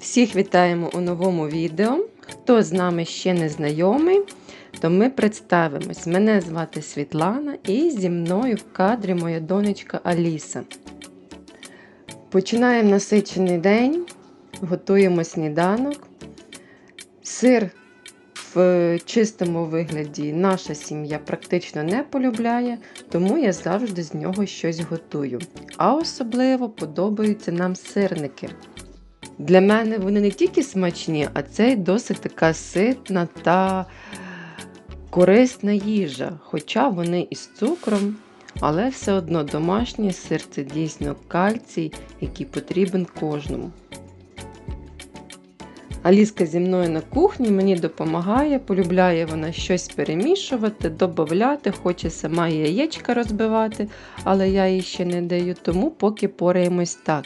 Всіх вітаємо у новому відео. Хто з нами ще не знайомий, то ми представимось. Мене звати Світлана і зі мною в кадрі моя донечка Аліса. Починаємо насичений день, готуємо сніданок. Сир в чистому вигляді наша сім'я практично не полюбляє, тому я завжди з нього щось готую. А особливо подобаються нам сирники. Для мене вони не тільки смачні, а це й досить така ситна та корисна їжа. Хоча вони із цукром, але все одно домашній сир це дійсно кальцій, який потрібен кожному. Аліска зі мною на кухні мені допомагає, полюбляє вона щось перемішувати, додати, хоче сама яєчка розбивати, але я їй ще не даю, тому поки пораємось так.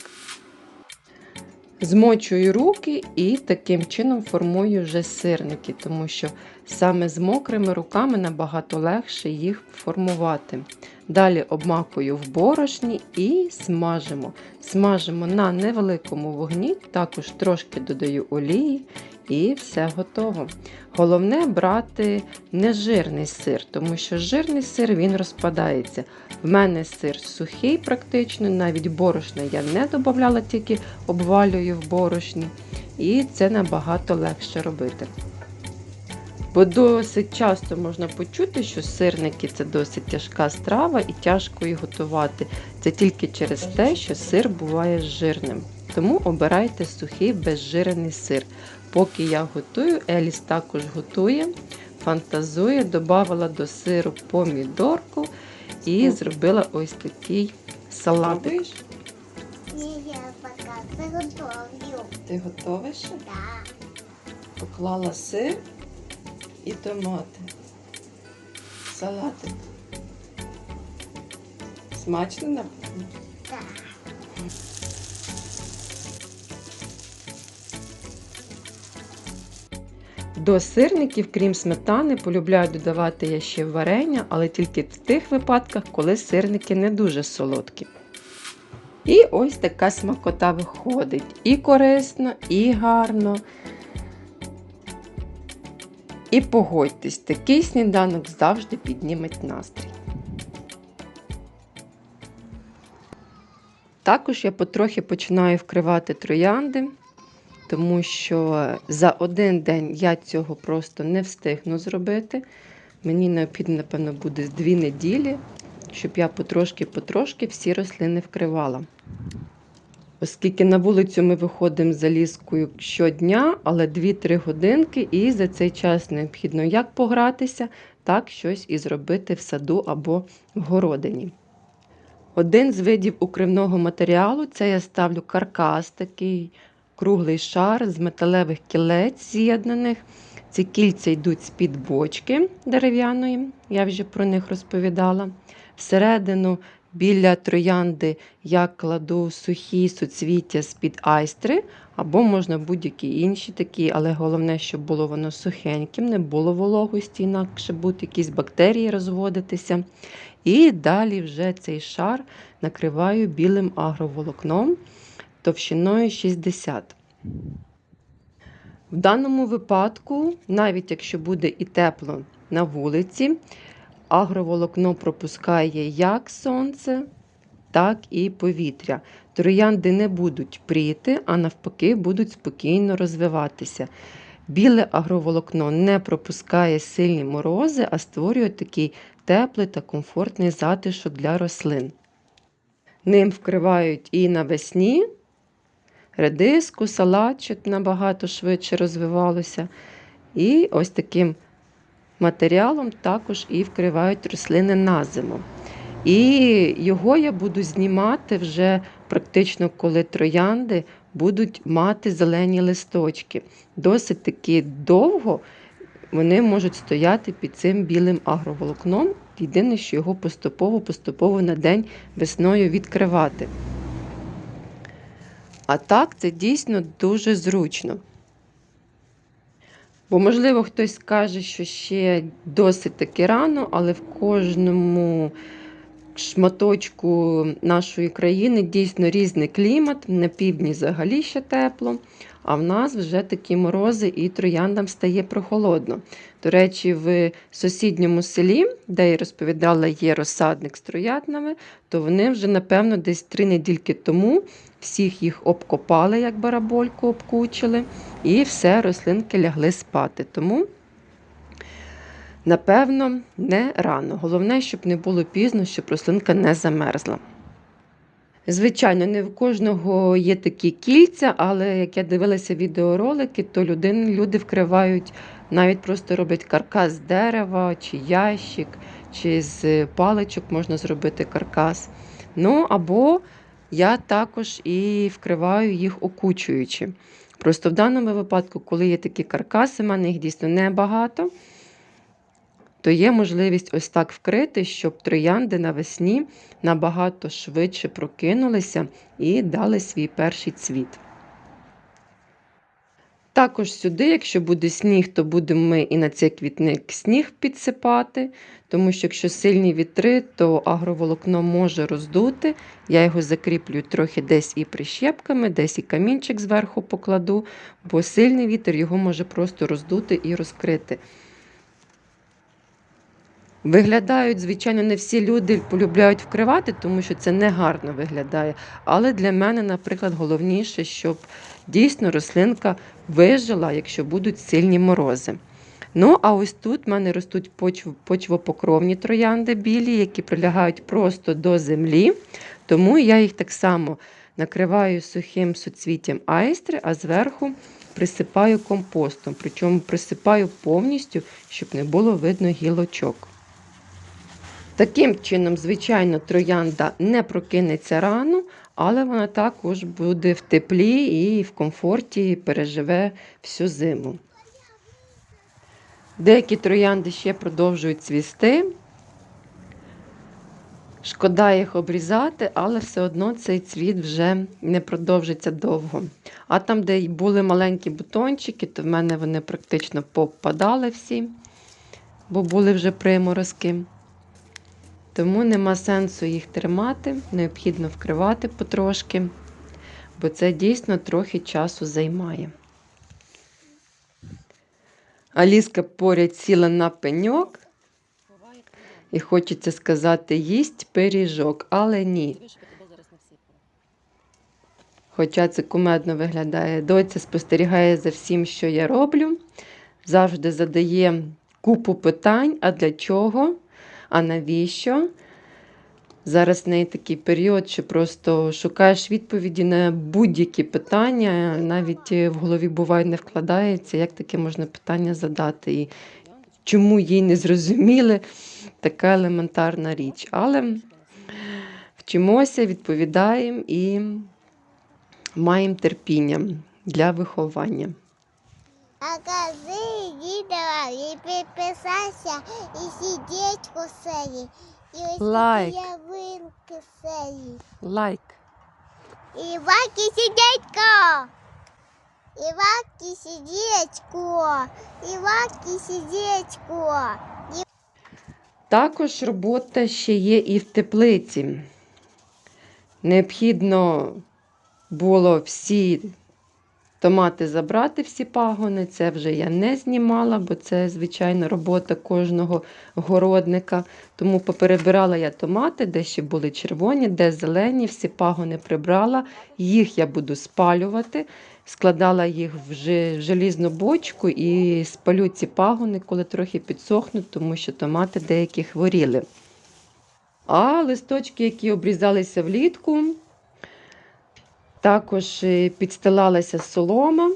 Змочую руки і таким чином формую вже сирники, тому що саме з мокрими руками набагато легше їх формувати. Далі обмакую в борошні і смажимо. Смажимо на невеликому вогні, також трошки додаю олії і все готово. Головне брати нежирний сир, тому що жирний сир він розпадається. В мене сир сухий, практично, навіть борошна я не додавала, тільки обвалюю в борошні. І це набагато легше робити. Бо досить часто можна почути, що сирники це досить тяжка страва і тяжко її готувати. Це тільки через те, що сир буває жирним. Тому обирайте сухий безжирений сир. Поки я готую, Еліс також готує, фантазує, додавала до сиру помідорку і зробила ось такий салатик. Ні, я поки приготовлю. Ти готовиш? Да. Поклала сир і томати. Салатик. Смачно? Да. До сирників, крім сметани, полюбляю додавати я ще варення, але тільки в тих випадках, коли сирники не дуже солодкі. І ось така смакота виходить. І корисно, і гарно. І погодьтесь, такий сніданок завжди підніметь настрій. Також я потрохи починаю вкривати троянди, тому що за один день я цього просто не встигну зробити. Мені необхідно, напевно, буде дві неділі, щоб я потрошки-потрошки всі рослини вкривала. Оскільки на вулицю ми виходимо з Аліскою щодня, але 2-3 годинки, і за цей час необхідно як погратися, так щось і зробити в саду або в городині. Один з видів укривного матеріалу це я ставлю каркас, такий круглий шар з металевих кілець з'єднаних. Ці кільця йдуть з-під бочки дерев'яної, я вже про них розповідала. Всередину біля троянди я кладу сухі суцвіття з-під айстри, або можна будь-які інші такі, але головне, щоб було воно сухеньким, не було вологості, інакше будуть якісь бактерії розводитися. І далі вже цей шар накриваю білим агроволокном товщиною 60. В даному випадку, навіть якщо буде і тепло на вулиці, агроволокно пропускає як сонце, так і повітря. Троянди не будуть пріти, а навпаки, будуть спокійно розвиватися. Біле агроволокно не пропускає сильні морози, а створює такий теплий та комфортний затишок для рослин. Ним вкривають і навесні редиску, салат, щоб набагато швидше розвивалося. І ось таким матеріалом також і вкривають рослини на зиму. І його я буду знімати вже практично, коли троянди будуть мати зелені листочки. Досить таки довго вони можуть стояти під цим білим агроволокном. Єдине, що його поступово-поступово на день весною відкривати. А так це дійсно дуже зручно. Бо, можливо, хтось скаже, що ще досить таки рано, але в кожному шматочку нашої країни дійсно різний клімат. На півдні взагалі ще тепло, а в нас вже такі морози і трояндам стає прохолодно. До речі, в сусідньому селі, де я розповідала, є розсадник з трояндами, то вони вже, напевно, десь три недільки тому всіх їх обкопали, як барабольку обкучили, і все, рослинки лягли спати. Тому, напевно, не рано. Головне, щоб не було пізно, щоб рослинка не замерзла. Звичайно, не в кожного є такі кільця, але як я дивилася відеоролики, то людини, люди вкривають, навіть просто роблять каркас з дерева, чи ящик, чи з паличок можна зробити каркас. Ну або я також і вкриваю їх окучуючи. Просто в даному випадку, коли є такі каркаси, в мене їх дійсно небагато, то є можливість ось так вкрити, щоб троянди навесні набагато швидше прокинулися і дали свій перший цвіт. Також сюди, якщо буде сніг, то будемо ми і на цей квітник сніг підсипати, тому що якщо сильні вітри, то агроволокно може роздути. Я його закріплю трохи десь і прищепками, десь і камінчик зверху покладу, бо сильний вітер його може просто роздути і розкрити. Виглядають, звичайно, не всі люди полюбляють вкривати, тому що це не гарно виглядає. Але для мене, наприклад, головніше, щоб дійсно рослинка вижила, якщо будуть сильні морози. Ну, а ось тут в мене ростуть почв- почвопокровні троянди білі, які прилягають просто до землі. Тому я їх так само накриваю сухим суцвіттям айстри, а зверху присипаю компостом. Причому присипаю повністю, щоб не було видно гілочок. Таким чином, звичайно, троянда не прокинеться рано, але вона також буде в теплі і в комфорті переживе всю зиму. Деякі троянди ще продовжують цвісти. Шкода їх обрізати, але все одно цей цвіт вже не продовжиться довго. А там, де були маленькі бутончики, то в мене вони практично попадали всі, бо були вже приморозки. Тому нема сенсу їх тримати, необхідно вкривати потрошки, бо це дійсно трохи часу займає. Аліска поряд сіла на пеньок і хочеться сказати, їсть пиріжок, але ні. Хоча це кумедно виглядає. Доця спостерігає за всім, що я роблю, завжди задає купу питань, а для чого, а навіщо. Зараз в неї такий період, що просто шукаєш відповіді на будь-які питання, навіть в голові буває не вкладається, як таке можна питання задати, і чому їй не зрозуміли така елементарна річ. Але вчимося, відповідаємо і маємо терпіння для виховання. А кажи, відео і підписайся, і сидіть у селі. І ось Лайк. ялинки селі. Лайк. І ваки сидетько. І ваки сидечко. І ваки сидечко. Також робота ще є і в теплиці. Необхідно було всі томати забрати, всі пагони. Це вже я не знімала, бо це, звичайно, робота кожного городника. Тому поперебирала я томати, де ще були червоні, де зелені, всі пагони прибрала. Їх я буду спалювати. Складала їх в желізну бочку і спалю ці пагони, коли трохи підсохнуть, тому що томати деякі хворіли. А листочки, які обрізалися влітку, також е, підстилалася солома,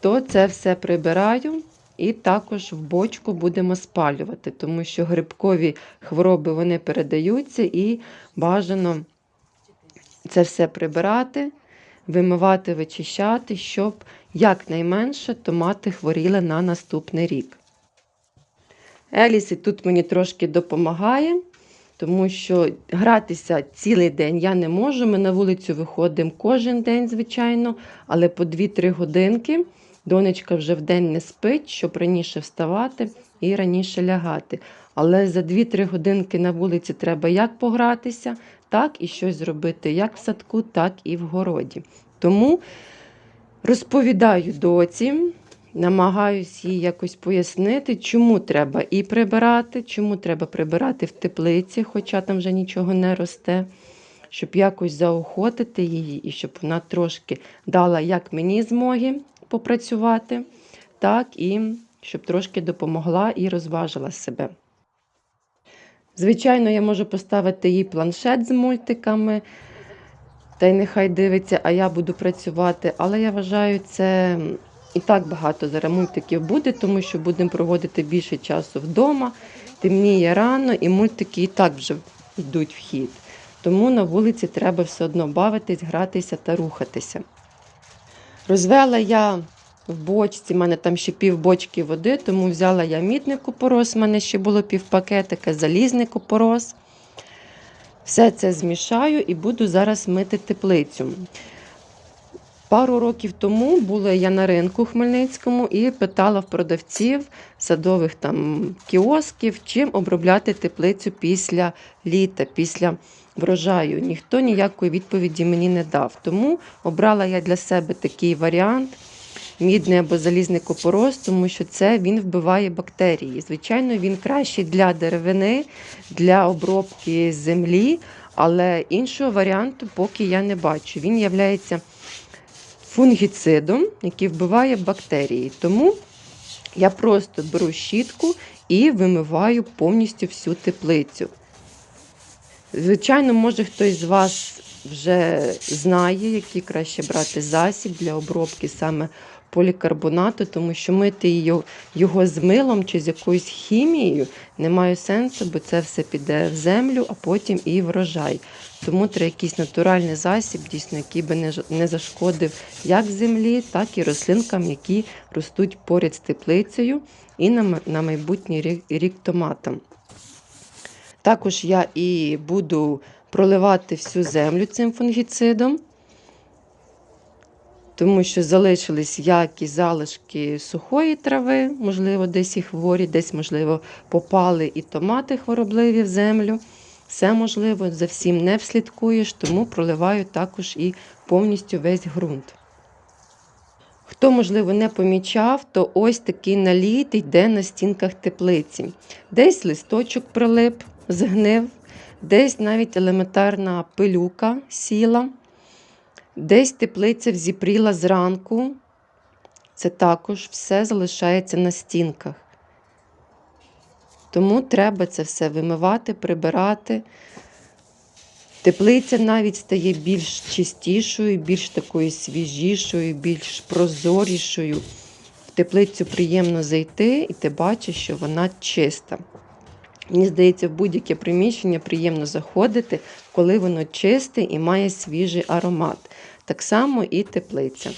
то це все прибираю і також в бочку будемо спалювати, тому що грибкові хвороби вони передаються і бажано це все прибирати, вимивати, вичищати, щоб якнайменше томати хворіли на наступний рік. Елісі тут мені трошки допомагає, тому що гратися цілий день я не можу. Ми на вулицю виходимо кожен день, звичайно, але по 2-3 годинки. Донечка вже вдень не спить, щоб раніше вставати і раніше лягати. Але за 2-3 годинки на вулиці треба як погратися, так і щось зробити як в садку, так і в городі. Тому розповідаю доці, намагаюсь їй якось пояснити, чому треба і прибирати, чому треба прибирати в теплиці, хоча там вже нічого не росте, щоб якось заохотити її і щоб вона трошки дала як мені змоги попрацювати, так і щоб трошки допомогла і розважила себе. Звичайно, я можу поставити їй планшет з мультиками, та й нехай дивиться, а я буду працювати. Але я вважаю, це і так багато зараз мультиків буде, тому що будемо проводити більше часу вдома, темніє рано, і мультики і так вже йдуть в хід. Тому на вулиці треба все одно бавитись, гратися та рухатися. Розвела я в бочці, в мене там ще пів бочки води, тому взяла я мідний купорос, в мене ще було пів пакетика, залізний купорос. Все це змішаю і буду зараз мити теплицю. Пару років тому була я на ринку Хмельницькому і питала в продавців садових там кіосків, чим обробляти теплицю після літа, після врожаю. Ніхто ніякої відповіді мені не дав. Тому обрала я для себе такий варіант мідний або залізний купорос, тому що це він вбиває бактерії. Звичайно, він кращий для деревини, для обробки землі, але іншого варіанту поки я не бачу. Він є фунгіцидом, який вбиває бактерії. Тому я просто беру щітку і вимиваю повністю всю теплицю. Звичайно, може хтось з вас вже знає, який краще брати засіб для обробки саме полікарбонату, тому що мити його, його з милом чи з якоюсь хімією немає сенсу, бо це все піде в землю, а потім і врожай. Тому треба якийсь натуральний засіб, дійсно, який би не, зашкодив як землі, так і рослинкам, які ростуть поряд з теплицею, і на, майбутній рік томатам. Також я і буду проливати всю землю цим фунгіцидом, тому що залишились як і залишки сухої трави, можливо, десь і хворі, десь, можливо, попали і томати хворобливі в землю. Все можливо, за всім не вслідкуєш, тому проливаю також і повністю весь ґрунт. Хто, можливо, не помічав, то ось такий наліт йде на стінках теплиці. Десь листочок прилип, згнив, десь навіть елементарна пилюка сіла, десь теплиця взіпріла зранку. Це також все залишається на стінках. Тому треба це все вимивати, прибирати. Теплиця навіть стає більш чистішою, більш такою свіжішою, більш прозорішою. В теплицю приємно зайти, і ти бачиш, що вона чиста. Мені здається, в будь-яке приміщення приємно заходити, коли воно чисте і має свіжий аромат. Так само і теплиця.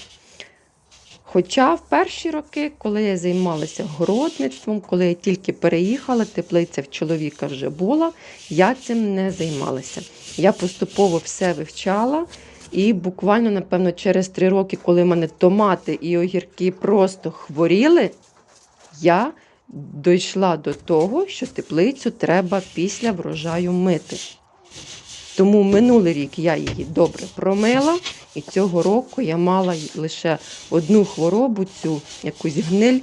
Хоча в перші роки, коли я займалася городництвом, коли я тільки переїхала, теплиця в чоловіка вже була, я цим не займалася. Я поступово все вивчала, і буквально, напевно, через три роки, коли в мене томати і огірки просто хворіли, я дійшла до того, що теплицю треба після врожаю мити. Тому минулий рік я її добре промила, і цього року я мала лише одну хворобу, цю якусь гниль,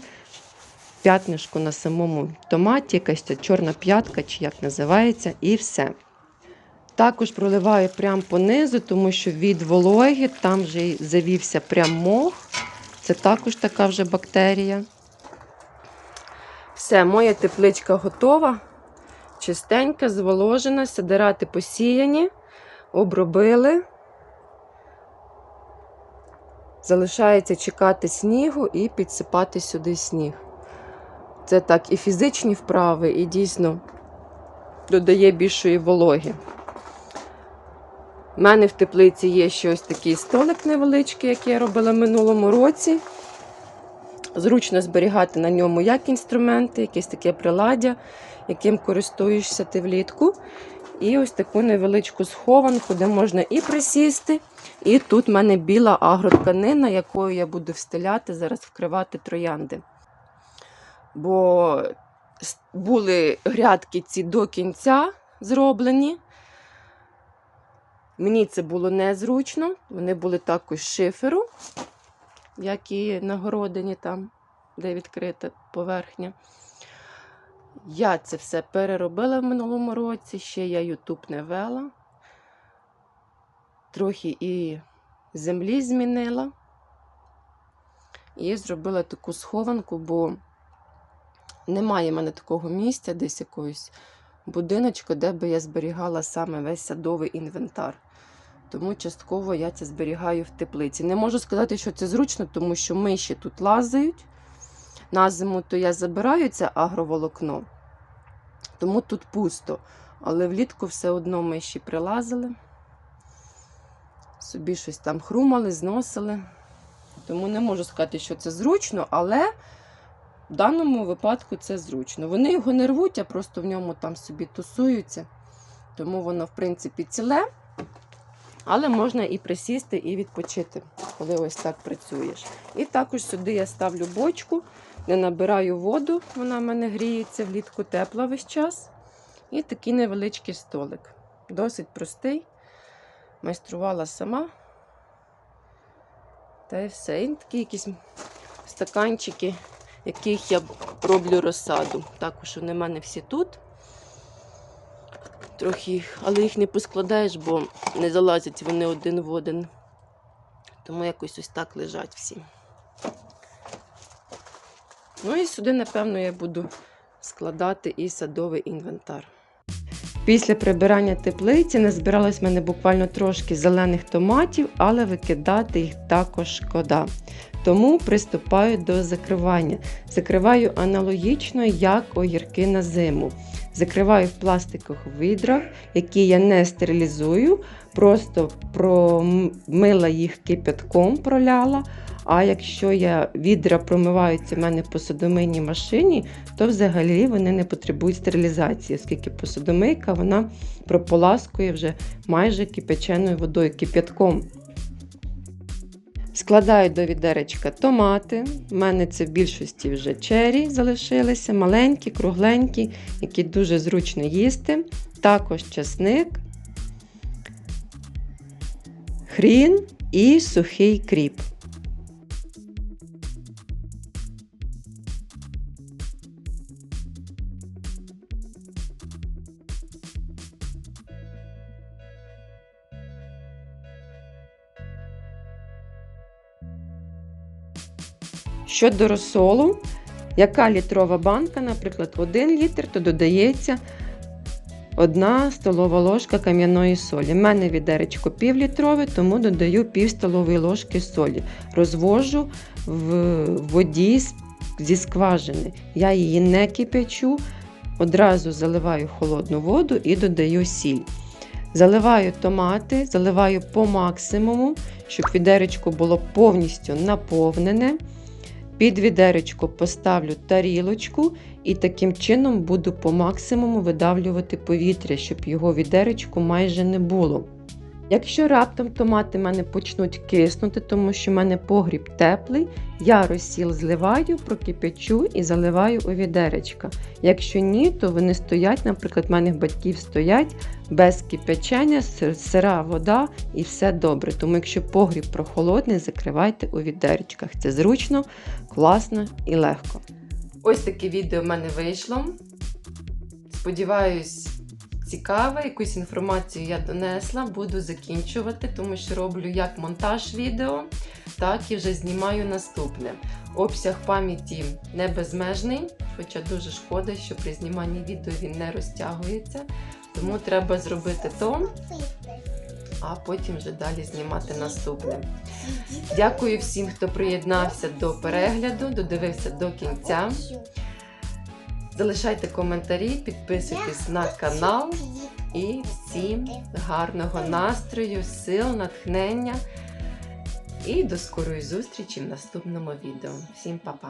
п'ятнишку на самому томаті, якась ця чорна п'ятка, чи як називається, і все. Також проливаю прямо по низу, тому що від вологи там вже завівся прям мох. Це також така вже бактерія. Все, моя тепличка готова, чистенька, зволожена, сидирати посіяні, обробили. Залишається чекати снігу і підсипати сюди сніг. Це так і фізичні вправи, і дійсно додає більшої вологи. У мене в теплиці є ще ось такий столик невеличкий, який я робила минулому році. Зручно зберігати на ньому як інструменти, якесь таке приладдя, яким користуєшся ти влітку. І ось таку невеличку схованку, де можна і присісти. І тут в мене біла агротканина, якою я буду встиляти, зараз вкривати троянди. Бо були грядки ці до кінця зроблені. Мені це було незручно. Вони були також шиферу, як і на городині там, де відкрита поверхня. Я це все переробила в минулому році, ще я Ютуб не вела. Трохи і землі змінила. І зробила таку схованку, бо немає в мене такого місця, десь якогось будиночку, де би я зберігала саме весь садовий інвентар. Тому частково я це зберігаю в теплиці. Не можу сказати, що це зручно, тому що миші тут лазають. На зиму то я забираю це агроволокно, тому тут пусто. Але влітку все одно миші прилазили, собі щось там хрумали, зносили. Тому не можу сказати, що це зручно, але в даному випадку це зручно. Вони його не рвуть, а просто в ньому там собі тусуються. Тому воно, в принципі, ціле. Але можна і присісти, і відпочити, коли ось так працюєш. І також сюди я ставлю бочку, не набираю воду, вона в мене гріється влітку тепла весь час. І такий невеличкий столик. Досить простий. Майструвала сама. Та й все. І такі якісь стаканчики, яких я роблю розсаду. Також вони в мене всі тут. Трохи їх, але їх не поскладаєш, бо не залазять вони один в один. Тому якось ось так лежать всі. Ну і сюди, напевно, я буду складати і садовий інвентар. Після прибирання теплиці назбиралось в мене буквально трошки зелених томатів, але викидати їх також шкода. Тому приступаю до закривання. Закриваю аналогічно, як огірки на зиму. Закриваю в пластикових відрах, які я не стерилізую, просто промила їх кипятком, проляла. А якщо я відра промиваються в мене по судомийній машині, то взагалі вони не потребують стерилізації, оскільки посудомийка вона прополаскує вже майже кипяченою водою, кип'ятком. Складаю до відеречка томати. У мене це в більшості вже чері залишилися, маленькі, кругленькі, які дуже зручно їсти. Також часник, хрін і сухий кріп. Щодо розсолу, яка літрова банка, наприклад, 1 літр, то додається 1 столова ложка кам'яної солі. У мене відеречко півлітрове, тому додаю пів столової ложки солі. Розвожу в воді зі скважини. Я її не кипячу, одразу заливаю холодну воду і додаю сіль. Заливаю томати, заливаю по максимуму, щоб відеречко було повністю наповнене. Під відеречко поставлю тарілочку і таким чином буду по максимуму видавлювати повітря, щоб його відеречку майже не було. Якщо раптом томати мене почнуть киснути, тому що в мене погріб теплий, я розсіл зливаю, прокипячу і заливаю у відеречка. Якщо ні, то вони стоять, наприклад, в мене батьків стоять без кипячення, сира вода і все добре. Тому якщо погріб прохолодний, закривайте у відеречках. Це зручно, класно і легко. Ось таке відео в мене вийшло. Сподіваюсь, цікаве, якусь інформацію я донесла, буду закінчувати, тому що роблю як монтаж відео, так і вже знімаю наступне. Обсяг пам'яті не безмежний, хоча дуже шкода, що при зніманні відео він не розтягується. Тому треба зробити то, а потім вже далі знімати наступне. Дякую всім, хто приєднався до перегляду, додивився до кінця. Залишайте коментарі, підписуйтесь на канал і всім гарного настрою, сил, натхнення. І до скорої зустрічі в наступному відео. Всім па-па!